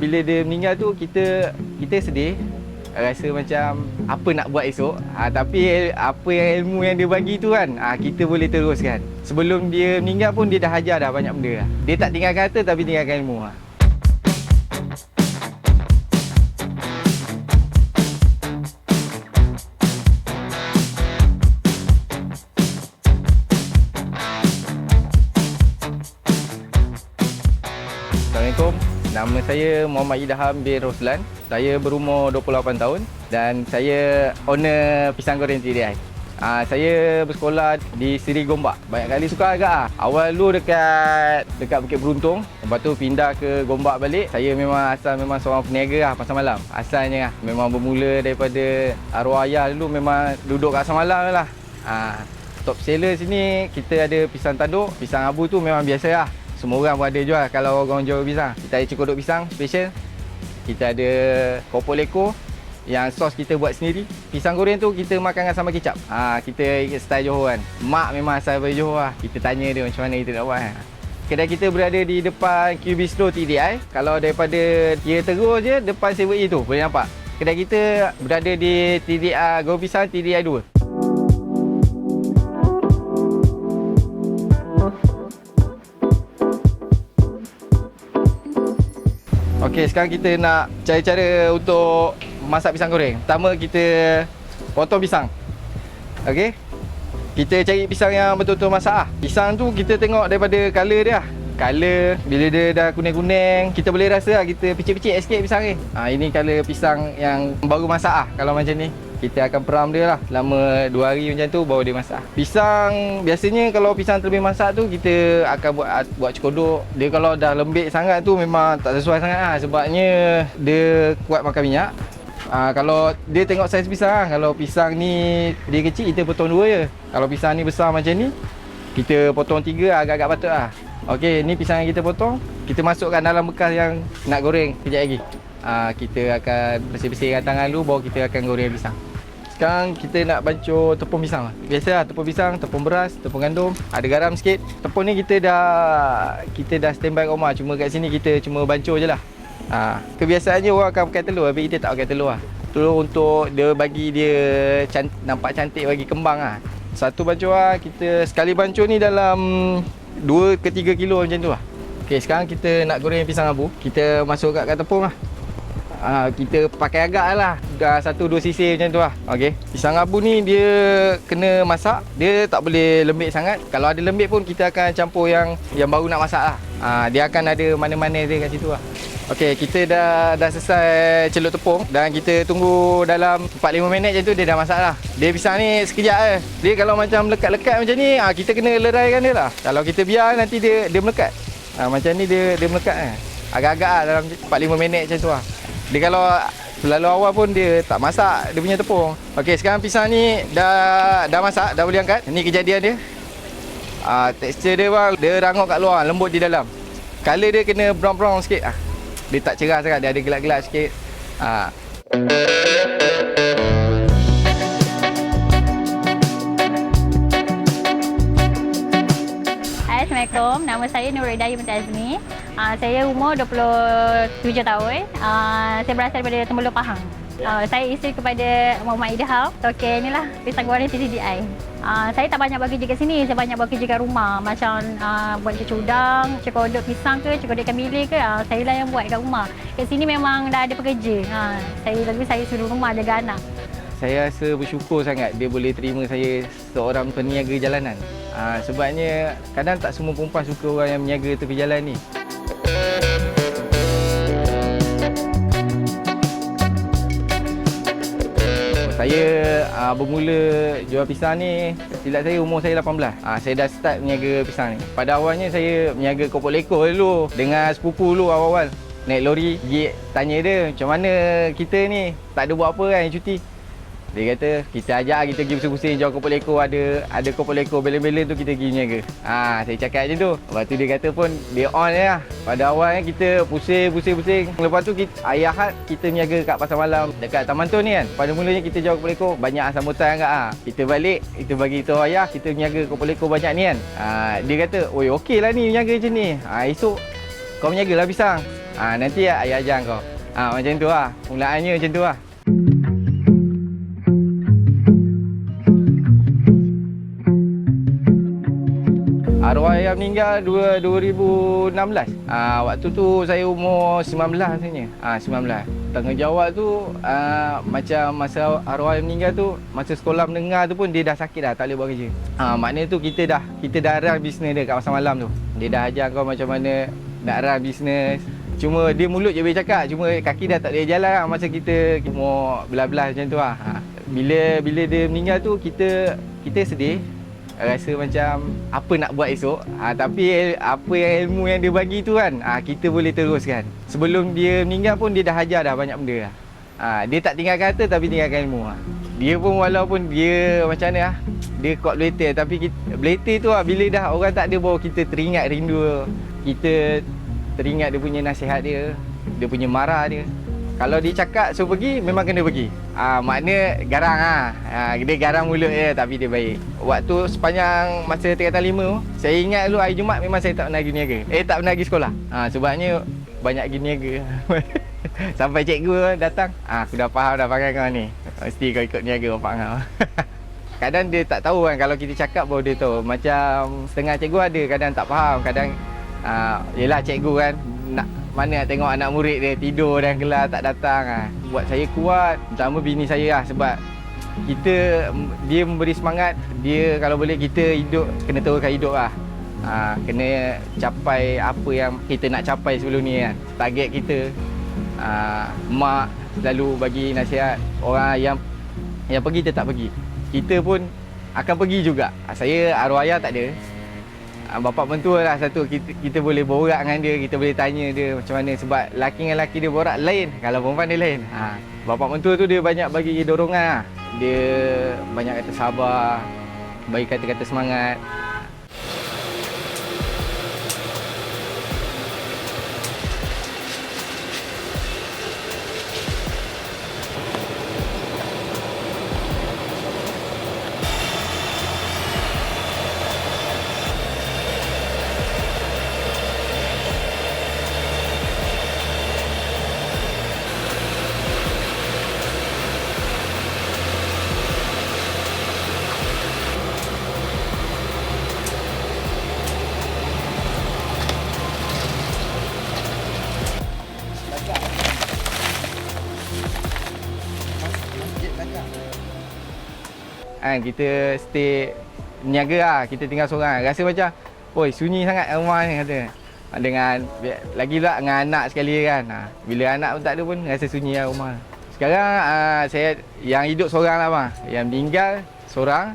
Bila dia meninggal tu kita kita sedih rasa macam apa nak buat esok ha, tapi apa yang ilmu yang dia bagi tu kan ha, kita boleh teruskan sebelum dia meninggal pun dia dah ajar dah banyak benda lah. dia tak tinggalkan harta tapi tinggalkan ilmu ha. Assalamualaikum. Nama saya Muhammad Idham bin Roslan. Saya berumur 28 tahun dan saya owner pisang goreng TDI. Ah, saya bersekolah di Seri Gombak. Banyak kali suka agak ah. Awal dulu dekat dekat Bukit Beruntung, lepas tu pindah ke Gombak balik. Saya memang asal memang seorang peniaga lah pasar malam. Asalnya lah. Memang bermula daripada arwah ayah dulu memang duduk kat pasar malam lah. Ah, top seller sini kita ada pisang tanduk, pisang abu tu memang biasa lah. Semua orang pun ada jual kalau orang jual pisang. Kita ada cekodok pisang special. Kita ada kopok leko yang sos kita buat sendiri. Pisang goreng tu kita makan dengan sambal kicap. Ha, kita style Johor kan. Mak memang asal dari Johor lah. Kita tanya dia macam mana kita nak buat. Ha. Kedai kita berada di depan QB Store TDI. Kalau daripada kira terus je depan 7E tu boleh nampak. Kedai kita berada di TDI Go Pisang TDI 2. Okey, sekarang kita nak cari cara untuk masak pisang goreng. Pertama kita potong pisang. Okey. Kita cari pisang yang betul-betul masak ah. Pisang tu kita tengok daripada color dia. lah. Color bila dia dah kuning-kuning, kita boleh rasa lah kita picit-picit sikit pisang ni. Ha, ini color pisang yang baru masak ah kalau macam ni. Kita akan peram dia lah Selama 2 hari macam tu baru dia masak Pisang Biasanya kalau pisang terlebih masak tu Kita akan buat buat cekodok Dia kalau dah lembik sangat tu Memang tak sesuai sangat lah Sebabnya Dia kuat makan minyak Ah, kalau dia tengok saiz pisang lah. Kalau pisang ni dia kecil kita potong dua je. Kalau pisang ni besar macam ni kita potong tiga agak-agak patut lah. Okey, ni pisang yang kita potong. Kita masukkan dalam bekas yang nak goreng kejap lagi. Ah, kita akan bersih-bersihkan tangan dulu baru kita akan goreng pisang. Sekarang kita nak bancur tepung pisang lah. Biasa lah tepung pisang, tepung beras, tepung gandum, ada garam sikit. Tepung ni kita dah kita dah standby kat rumah. Cuma kat sini kita cuma bancur je lah. Ha, kebiasaannya orang akan pakai telur tapi kita tak pakai telur lah. Telur untuk dia bagi dia can, nampak cantik bagi kembang lah. Satu bancur lah, kita sekali bancur ni dalam 2 ke 3 kilo macam tu lah. Okay, sekarang kita nak goreng pisang abu. Kita masuk kat, kat tepung lah. Ha, kita pakai agak lah Dah satu dua sisi macam tu lah okay. Pisang abu ni dia kena masak Dia tak boleh lembik sangat Kalau ada lembik pun kita akan campur yang yang baru nak masak lah ha, Dia akan ada mana-mana dia kat situ lah Okey, kita dah dah selesai celup tepung dan kita tunggu dalam 4-5 minit macam tu dia dah masak lah. Dia pisang ni sekejap je. Dia kalau macam lekat-lekat macam ni, ah kita kena leraikan dia lah. Kalau kita biar nanti dia dia melekat. Ah macam ni dia dia melekat eh. Agak-agak lah dalam 4-5 minit macam tu lah. Dia kalau Lalu awal pun dia tak masak dia punya tepung. Okey, sekarang pisang ni dah dah masak, dah boleh angkat. Ini kejadian dia. Ah tekstur dia bang, dia rangup kat luar, lembut di dalam. Color dia kena brown-brown sikit ah. Dia tak cerah sangat, dia ada gelap-gelap sikit. Ha. Assalamualaikum. Nama saya Nur Hidayah binti Azmi. Uh, saya umur 27 tahun. Uh, saya berasal daripada Tembulur Pahang. Uh, saya isteri kepada Muhammad Idham. Okey, inilah pisang goreng TTDI. Uh, saya tak banyak bagi kerja kat sini, saya banyak bagi kerja kat rumah. Macam uh, buat cucuk udang, cekodok pisang ke, cekodok ikan bilik ke, uh, saya lah yang buat kat rumah. Kat sini memang dah ada pekerja. Uh, saya lebih saya suruh rumah jaga anak. Saya rasa bersyukur sangat dia boleh terima saya seorang peniaga jalanan. Ha, sebabnya kadang tak semua perempuan suka orang yang meniaga tepi jalan ni. Saya uh, bermula jual pisang ni Silap saya umur saya 18 uh, Saya dah start meniaga pisang ni. Pada awalnya saya meniaga kopok lekor dulu Dengan sepupu dulu awal-awal. Naik lori, pergi tanya dia Macam mana kita ni? Tak ada buat apa kan cuti dia kata kita ajak kita pergi pusing-pusing jual kopok lekor ada ada kopok lekor belen-belen tu kita pergi niaga. Ha saya cakap macam tu. Lepas tu dia kata pun dia on lah. Pada awalnya kita pusing-pusing-pusing. Lepas tu kita ayah hat kita niaga kat pasar malam dekat Taman Tun ni kan. Pada mulanya kita jual kopok lekor banyak sambutan agak ah. Kita balik kita bagi tahu ayah kita niaga kopok lekor banyak ni kan. Ha dia kata, "Oi okey lah ni niaga macam ni. Ha esok kau niaga lah pisang." Ah nanti ayah ajar kau. Ah macam tu lah. Mulaannya macam tu lah. Ayah meninggal dua- 2016. Ah waktu tu saya umur 19 sebenarnya. Ah 19. Tanggungjawab tu ah, macam masa arwah ayah meninggal tu masa sekolah menengah tu pun dia dah sakit dah tak boleh buat kerja. Ah maknanya tu kita dah kita dah run bisnes dia kat masa malam tu. Dia dah ajar kau macam mana nak run bisnes. Cuma dia mulut je boleh cakap cuma kaki dah tak boleh jalan lah masa kita umur belah-belah macam tu lah. Ha. Bila bila dia meninggal tu kita kita sedih rasa macam apa nak buat esok ha, tapi apa yang ilmu yang dia bagi tu kan ha, kita boleh teruskan sebelum dia meninggal pun dia dah ajar dah banyak benda lah. ha, dia tak tinggalkan harta tapi tinggalkan ilmu ha. dia pun walaupun dia macam mana lah dia kuat belater tapi belater tu lah bila dah orang tak ada baru kita teringat rindu kita teringat dia punya nasihat dia dia punya marah dia kalau dia cakap suruh pergi memang kena pergi. Ah makna garang ah. ah dia garang mulut dia tapi dia baik. Waktu sepanjang masa tingkatan 5 tu, saya ingat dulu hari Jumaat memang saya tak pernah pergi niaga. Eh tak pernah pergi sekolah. Ah sebabnya banyak pergi niaga. Sampai cikgu datang, ah aku dah faham dah pakai kau ni. Mesti kau ikut niaga bapak kau. kadang dia tak tahu kan kalau kita cakap baru dia tahu. Macam setengah cikgu ada kadang tak faham, kadang ah yelah cikgu kan nak mana nak tengok anak murid dia tidur dan kelas tak datang ah. Buat saya kuat, terutama bini saya lah sebab kita dia memberi semangat, dia kalau boleh kita hidup kena teruskan hidup lah. Ha, kena capai apa yang kita nak capai sebelum ni kan. Target kita ha, mak selalu bagi nasihat orang yang yang pergi tetap pergi. Kita pun akan pergi juga. Saya arwah ayah tak ada. Ah, Bapak mentua lah satu. Kita, kita boleh borak dengan dia kita boleh tanya dia macam mana. Sebab laki dengan laki dia borak lain. Kalau perempuan dia lain. Ha. bapak mentua tu dia banyak bagi dorongan. Lah. dia banyak kata sabar bagi kata-kata semangat kan kita stay niaga lah. Kita tinggal seorang. Rasa macam oi sunyi sangat rumah ni kata. Dengan lagi pula dengan anak sekali kan. Ha. bila anak pun tak ada pun rasa sunyi lah rumah. Sekarang uh, saya yang hidup seorang lah bang. Yang meninggal seorang.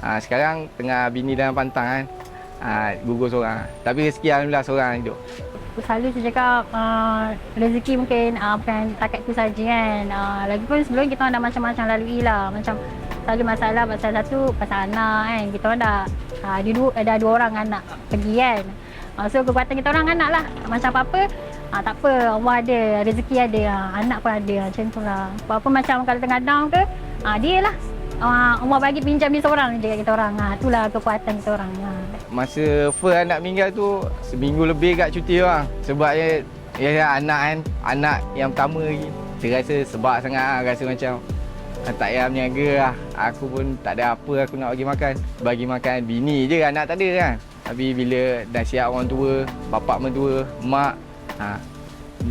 Uh, sekarang tengah bini dalam pantang kan. Uh, gugur seorang. Tapi rezeki alhamdulillah seorang hidup Selalu saya cakap uh, rezeki mungkin uh, bukan takat tu saja kan. Uh, lagipun sebelum kita orang dah macam-macam lalui lah. Macam selalu masalah pasal satu pasal anak kan. Kita orang dah uh, ada, dua, ada dua orang anak pergi kan. Uh, so kekuatan kita orang anak lah. Macam apa-apa uh, tak apa Allah ada, rezeki ada, uh, anak pun ada macam tu lah. Apa-apa macam kalau tengah down ke, uh, dia lah. Uh, Allah bagi pinjam dia seorang je kat kita orang. Uh, itulah kekuatan kita orang. Uh. Masa Fer anak meninggal tu Seminggu lebih kat cuti bang Sebab dia Ya ya anak kan Anak yang pertama lagi. Saya rasa sebab sangat lah Rasa macam ah, Tak payah berniaga lah. Aku pun tak ada apa aku nak bagi makan. Bagi makan bini je anak tak ada kan. Tapi bila dah siap orang tua Bapak mentua Mak ha,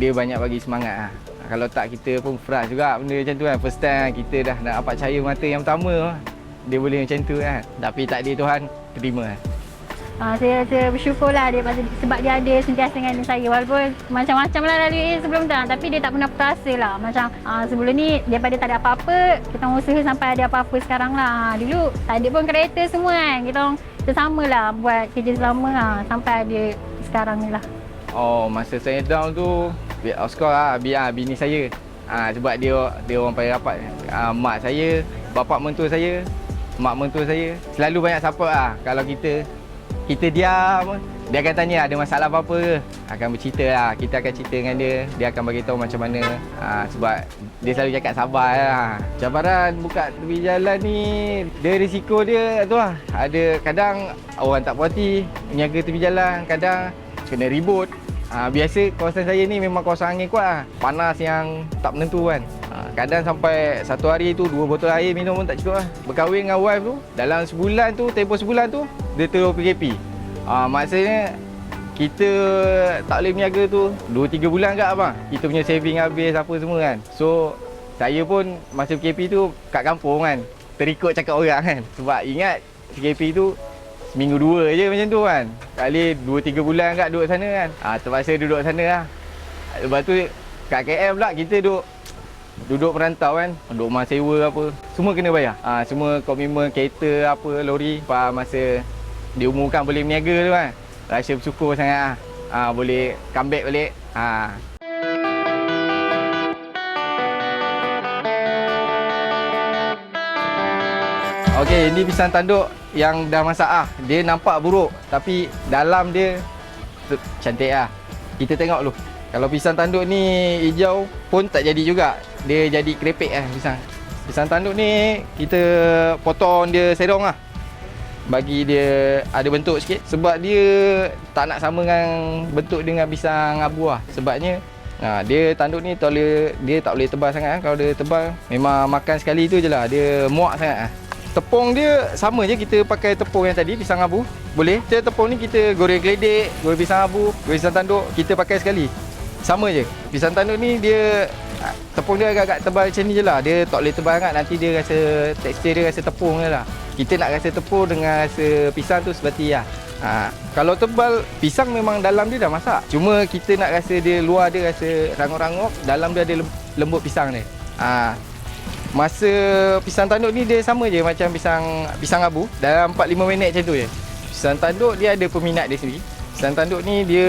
Dia banyak bagi semangat lah. Kalau tak kita pun frust juga benda macam tu kan. First time kita dah nak dapat cahaya mata yang pertama. Dia boleh macam tu kan. Tapi tak ada Tuhan Terima lah Uh, saya rasa bersyukur lah dia sebab dia ada sentiasa dengan saya. Walaupun macam-macam lah lalui sebelum tu tapi dia tak pernah terasa lah. Macam uh, sebelum ni daripada tak ada apa-apa kita usaha sampai ada apa-apa sekarang lah. Dulu tak ada pun kereta semua kan. Kita orang bersama lah buat kerja selama lah sampai ada sekarang ni lah. Oh masa saya down tu Of course lah biar bini saya. Ha, Sebab dia dia orang paling rapat. Ha, Mak saya, bapak mentua saya Mak mentua saya Selalu banyak support lah Kalau kita kita diam. Dia akan tanya ada masalah apa-apa? Ke akan bercerita lah. Kita akan cerita dengan dia. Dia akan bagi tahu macam mana. Ha, sebab dia selalu cakap sabar lah cabaran buka tepi jalan ni dia risiko dia tu lah. Ada kadang orang tak puas hati niaga tepi jalan kadang kena ribut. Ha, biasa kawasan saya ni memang kawasan angin kuat lah. Panas yang tak menentu kan. Ha, kadang sampai satu hari tu dua botol air minum pun tak cukup lah. Berkahwin dengan wife tu, dalam sebulan tu, tempoh sebulan tu, dia terus PKP. Ha, maksudnya kita tak boleh berniaga tu 2-3 bulan kat abang. Kita punya saving habis apa semua kan. So saya pun masa PKP tu kat kampung kan. Terikut cakap orang kan. Sebab ingat PKP tu seminggu dua je macam tu kan. Kali 2-3 bulan kat duduk sana kan. Ha, terpaksa duduk sana lah. Lepas tu kat KL pula kita duduk duduk perantau kan. Duduk rumah sewa apa. Semua kena bayar. Ha, semua komitmen kereta apa lori. Lepas masa diumumkan boleh berniaga tu kan. Rasa bersyukur sangat lah. Ha, boleh comeback balik. Ha. Okey, ini pisang tanduk yang dah masak ah. Dia nampak buruk tapi dalam dia cantik ah. Kita tengok dulu. Kalau pisang tanduk ni hijau pun tak jadi juga. Dia jadi kerepek ah pisang. Pisang tanduk ni kita potong dia serong ah. Bagi dia ada bentuk sikit sebab dia tak nak sama dengan bentuk dengan pisang abu lah. Sebabnya Ha, dia tanduk ni tak boleh, dia tak boleh tebal sangat kan. Kalau dia tebal memang makan sekali tu je lah. Dia muak sangat ah. Tepung dia sama je kita pakai tepung yang tadi pisang abu. Boleh. Kita tepung ni kita goreng geledek, goreng pisang abu, goreng pisang tanduk kita pakai sekali. Sama je. Pisang tanduk ni dia tepung dia agak-agak tebal macam ni je lah. Dia tak boleh tebal sangat nanti dia rasa tekstur dia rasa tepung je lah. Kita nak rasa tepung dengan rasa pisang tu seperti lah. Ha, kalau tebal pisang memang dalam dia dah masak. Cuma kita nak rasa dia luar dia rasa rangup-rangup, dalam dia ada lem- lembut pisang dia. Ha, Masa pisang tanduk ni dia sama je macam pisang pisang abu dalam 4-5 minit macam tu je. Pisang tanduk dia ada peminat dia sendiri. Pisang tanduk ni dia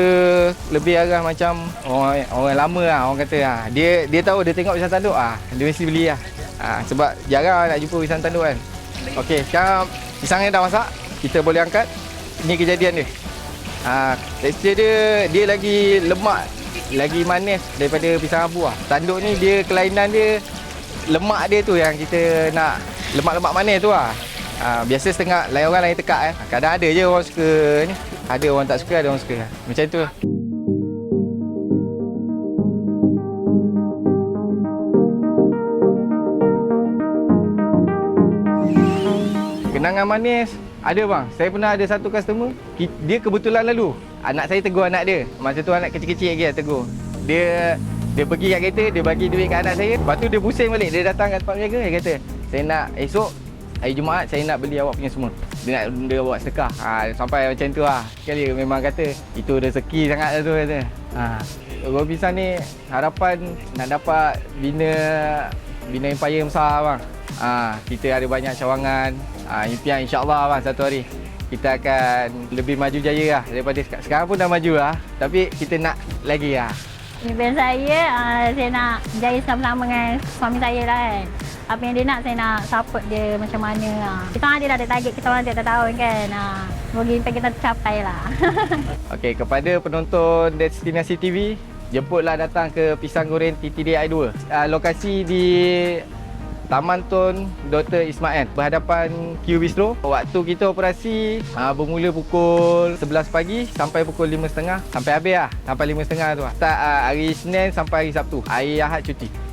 lebih arah macam orang orang lama lah orang kata lah. Dia dia tahu dia tengok pisang tanduk ah dia mesti beli lah. Ah sebab jarang nak jumpa pisang tanduk kan. Okey, sekarang pisangnya dah masak. Kita boleh angkat. Ini kejadian dia. Ah tekstur dia dia lagi lemak lagi manis daripada pisang abu lah. Tanduk ni dia kelainan dia lemak dia tu yang kita nak lemak-lemak manis tu lah. Ha, biasa setengah lain orang lain tekak eh. Kadang ada je orang suka ni. Ada orang tak suka, ada orang suka. Macam tu. lah. Kenangan manis ada bang. Saya pernah ada satu customer, dia kebetulan lalu. Anak saya tegur anak dia. Masa tu anak kecil-kecil lagi lah tegur. Dia dia pergi kat kereta, dia bagi duit kat anak saya. Lepas tu dia pusing balik. Dia datang kat tempat penjaga, dia kata, "Saya nak esok hari Jumaat saya nak beli awak punya semua." Dia nak dia bawa sedekah. Ha, sampai macam tu lah. Sekali memang kata itu rezeki sangat lah tu kata. Ha. Pisang ni harapan nak dapat bina bina empire besar bang. Ha, kita ada banyak cawangan. Ha, impian insyaAllah bang satu hari kita akan lebih maju jaya lah daripada sekarang. Sekarang pun dah maju lah. Tapi kita nak lagi lah. Impian saya, uh, saya nak jaya sama-sama dengan suami saya lah kan. Apa yang dia nak, saya nak support dia macam mana lah. Kita orang ada target kita orang tiap tahun kan. Uh, semoga impian kita tercapai lah. Okey, kepada penonton Destinasi TV, jemputlah datang ke Pisang Goreng TTDI 2. Uh, lokasi di Taman Tun Dr. Ismail berhadapan Q Bistro. Waktu kita operasi uh, bermula pukul 11 pagi sampai pukul 5.30 sampai habis lah. Sampai 5.30 tu lah. Start uh, hari Senin sampai hari Sabtu. Hari Ahad cuti.